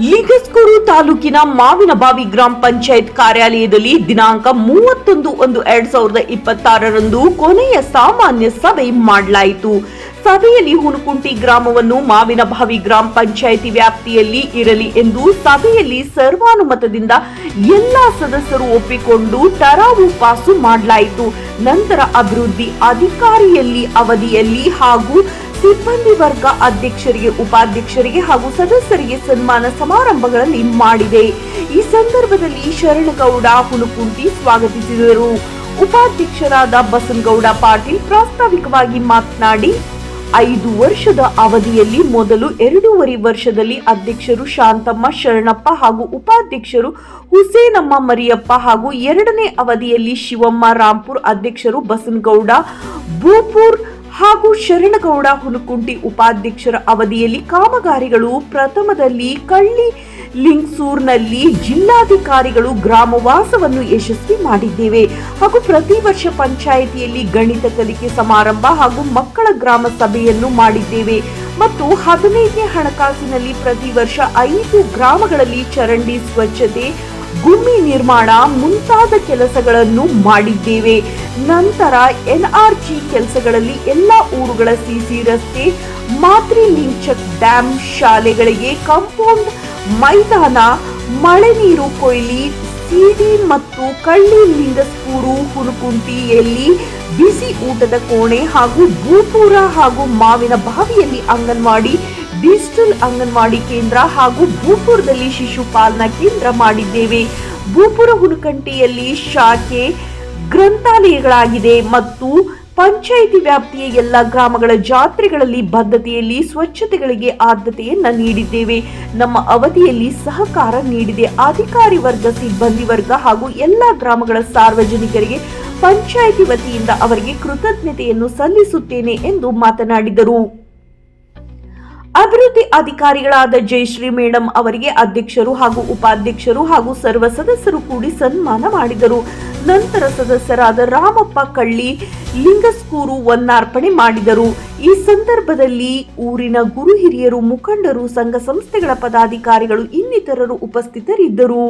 ಲಿಂಗಸ್ಕೂರು ತಾಲೂಕಿನ ಮಾವಿನಬಾವಿ ಗ್ರಾಮ ಪಂಚಾಯತ್ ಕಾರ್ಯಾಲಯದಲ್ಲಿ ದಿನಾಂಕ ಮೂವತ್ತೊಂದು ಒಂದು ಎರಡ್ ಸಾವಿರದ ಇಪ್ಪತ್ತಾರರಂದು ಕೊನೆಯ ಸಾಮಾನ್ಯ ಸಭೆ ಮಾಡಲಾಯಿತು. ಸಭೆಯಲ್ಲಿ ಹುಣಕುಂಟಿ ಗ್ರಾಮವನ್ನು ಮಾವಿನಬಾವಿ ಗ್ರಾಮ ಪಂಚಾಯಿತಿ ವ್ಯಾಪ್ತಿಯಲ್ಲಿ ಇರಲಿ ಎಂದು ಸಭೆಯಲ್ಲಿ ಸರ್ವಾನುಮತದಿಂದ ಎಲ್ಲಾ ಸದಸ್ಯರು ಒಪ್ಪಿಕೊಂಡು ತರಾವು ಪಾಸು ಮಾಡಲಾಯಿತು. ನಂತರ ಅಭಿವೃದ್ಧಿ ಅಧಿಕಾರಿಯಲ್ಲಿ ಅವಧಿಯಲ್ಲಿ ಹಾಗೂ ಸಿಬ್ಬಂದಿ ವರ್ಗ ಅಧ್ಯಕ್ಷರಿಗೆ, ಉಪಾಧ್ಯಕ್ಷರಿಗೆ ಹಾಗೂ ಸದಸ್ಯರಿಗೆ ಸನ್ಮಾನ ಸಮಾರಂಭಗಳಲ್ಲಿ ಮಾಡಿದೆ. ಈ ಸಂದರ್ಭದಲ್ಲಿ ಶರಣಗೌಡ ಹುಲುಕುಂಟಿ ಸ್ವಾಗತಿಸಿದರು. ಉಪಾಧ್ಯಕ್ಷರಾದ ಬಸನಗೌಡ ಪಾಟೀಲ್ ಪ್ರಾಸ್ತಾವಿಕವಾಗಿ ಮಾತನಾಡಿ, ಐದು ವರ್ಷದ ಅವಧಿಯಲ್ಲಿ ಮೊದಲು ಎರಡೂವರೆ ವರ್ಷದಲ್ಲಿ ಅಧ್ಯಕ್ಷರು ಶಾಂತಮ್ಮ, ಶರಣಪ್ಪ ಹಾಗೂ ಉಪಾಧ್ಯಕ್ಷರು ಹುಸೇನಮ್ಮ, ಮರಿಯಪ್ಪ ಹಾಗೂ ಎರಡನೇ ಅವಧಿಯಲ್ಲಿ ಶಿವಮ್ಮ, ರಾಂಪುರ್ ಅಧ್ಯಕ್ಷರು ಬಸನಗೌಡ, ಭೂಪೂರ್ ಹಾಗೂ ಶರಣಗೌಡ ಹುಲುಕುಂಟಿ ಉಪಾಧ್ಯಕ್ಷರ ಅವಧಿಯಲ್ಲಿ ಕಾಮಗಾರಿಗಳು ಪ್ರಥಮದಲ್ಲಿ ಕಳ್ಳಿ ಲಿಂಗ್ಸೂರ್ನಲ್ಲಿ ಜಿಲ್ಲಾಧಿಕಾರಿಗಳು ಗ್ರಾಮವಾಸವನ್ನು ಯಶಸ್ವಿ ಮಾಡಿದ್ದೇವೆ. ಹಾಗೂ ಪ್ರತಿ ವರ್ಷ ಪಂಚಾಯಿತಿಯಲ್ಲಿ ಗಣಿತ ಕಲಿಕೆ ಸಮಾರಂಭ ಹಾಗೂ ಮಕ್ಕಳ ಗ್ರಾಮ ಸಭೆಯನ್ನು ಮಾಡಿದ್ದೇವೆ. ಮತ್ತು ಹದಿನೈದನೇ ಹಣಕಾಸಿನಲ್ಲಿ ಪ್ರತಿ ವರ್ಷ ಐದು ಗ್ರಾಮಗಳಲ್ಲಿ ಚರಂಡಿ ಸ್ವಚ್ಛತೆ ಗುಮ್ಮಿ ನಿರ್ಮಾಣ ಮುಂತಾದ ಕೆಲಸಗಳನ್ನು ಮಾಡಿದ್ದೇವೆ. ನಂತರ ಎನ್ಆರ್ಜಿ ಕೆಲಸಗಳಲ್ಲಿ ಎಲ್ಲ ಊರುಗಳ ಸಿಸಿ ರಸ್ತೆ ಮಾತ್ರಿ ಲಿಂಚಕ್ ಡ್ಯಾಂ ಶಾಲೆಗಳಿಗೆ ಕಾಂಪೌಂಡ್, ಮೈದಾನ, ಮಳೆ ನೀರು ಕೊಯ್ಲಿ, ಸಿಡಿ ಮತ್ತು ಕಳ್ಳಿ ಲಿಂಗಸ್ಕೂರು ಹುಣಕುಂಟಿಯಲ್ಲಿ ಬಿಸಿ ಊಟದ ಕೋಣೆ ಹಾಗೂ ಭೂಪೂರ ಹಾಗೂ ಮಾವಿನ ಬಾವಿಯಲ್ಲಿ ಅಂಗನವಾಡಿ ಡಿಜಿಟಲ್ ಅಂಗನವಾಡಿ ಕೇಂದ್ರ ಹಾಗೂ ಭೂಪುರದಲ್ಲಿ ಶಿಶುಪಾಲನಾ ಕೇಂದ್ರ ಮಾಡಿದ್ದೇವೆ. ಭೂಪುರ ಹುಣಕಂಟಿಯಲ್ಲಿ ಶಾಖೆ, ಗ್ರಂಥಾಲಯಗಳಾಗಿದೆ ಮತ್ತು ಪಂಚಾಯಿತಿ ವ್ಯಾಪ್ತಿಯ ಎಲ್ಲ ಗ್ರಾಮಗಳ ಜಾತ್ರೆಗಳಲ್ಲಿ ಬದ್ಧತೆಯಲ್ಲಿ ಸ್ವಚ್ಛತೆಗಳಿಗೆ ಆದ್ಯತೆಯನ್ನು ನೀಡಿದ್ದೇವೆ. ನಮ್ಮ ಅವಧಿಯಲ್ಲಿ ಸಹಕಾರ ನೀಡಿದೆ. ಅಧಿಕಾರಿ ವರ್ಗ, ಸಿಬ್ಬಂದಿ ವರ್ಗ ಹಾಗೂ ಎಲ್ಲ ಗ್ರಾಮಗಳ ಸಾರ್ವಜನಿಕರಿಗೆ ಪಂಚಾಯಿತಿ ವತಿಯಿಂದ ಅವರಿಗೆ ಕೃತಜ್ಞತೆಯನ್ನು ಸಲ್ಲಿಸುತ್ತೇನೆ ಎಂದು ಮಾತನಾಡಿದರು. ಅಭಿವೃದ್ಧಿ ಅಧಿಕಾರಿಗಳಾದ ಜಯಶ್ರೀ ಮೇಡಂ ಅವರಿಗೆ ಅಧ್ಯಕ್ಷರು ಹಾಗೂ ಉಪಾಧ್ಯಕ್ಷರು ಹಾಗೂ ಸರ್ವ ಸದಸ್ಯರು ಕೂಡಿ ಸನ್ಮಾನ ಮಾಡಿದರು. ನಂತರ ಸದಸ್ಯರಾದ ರಾಮಪ್ಪ ಕಳ್ಳಿ, ಲಿಂಗಸ್ಕೂರು ವನ್ನಾರ್ಪಣೆ ಮಾಡಿದರು. ಈ ಸಂದರ್ಭದಲ್ಲಿ ಊರಿನ ಗುರು ಹಿರಿಯರು ಮುಖಂಡರು, ಸಂಘ ಸಂಸ್ಥೆಗಳ ಪದಾಧಿಕಾರಿಗಳು ಇನ್ನಿತರರು ಉಪಸ್ಥಿತರಿದ್ದರು.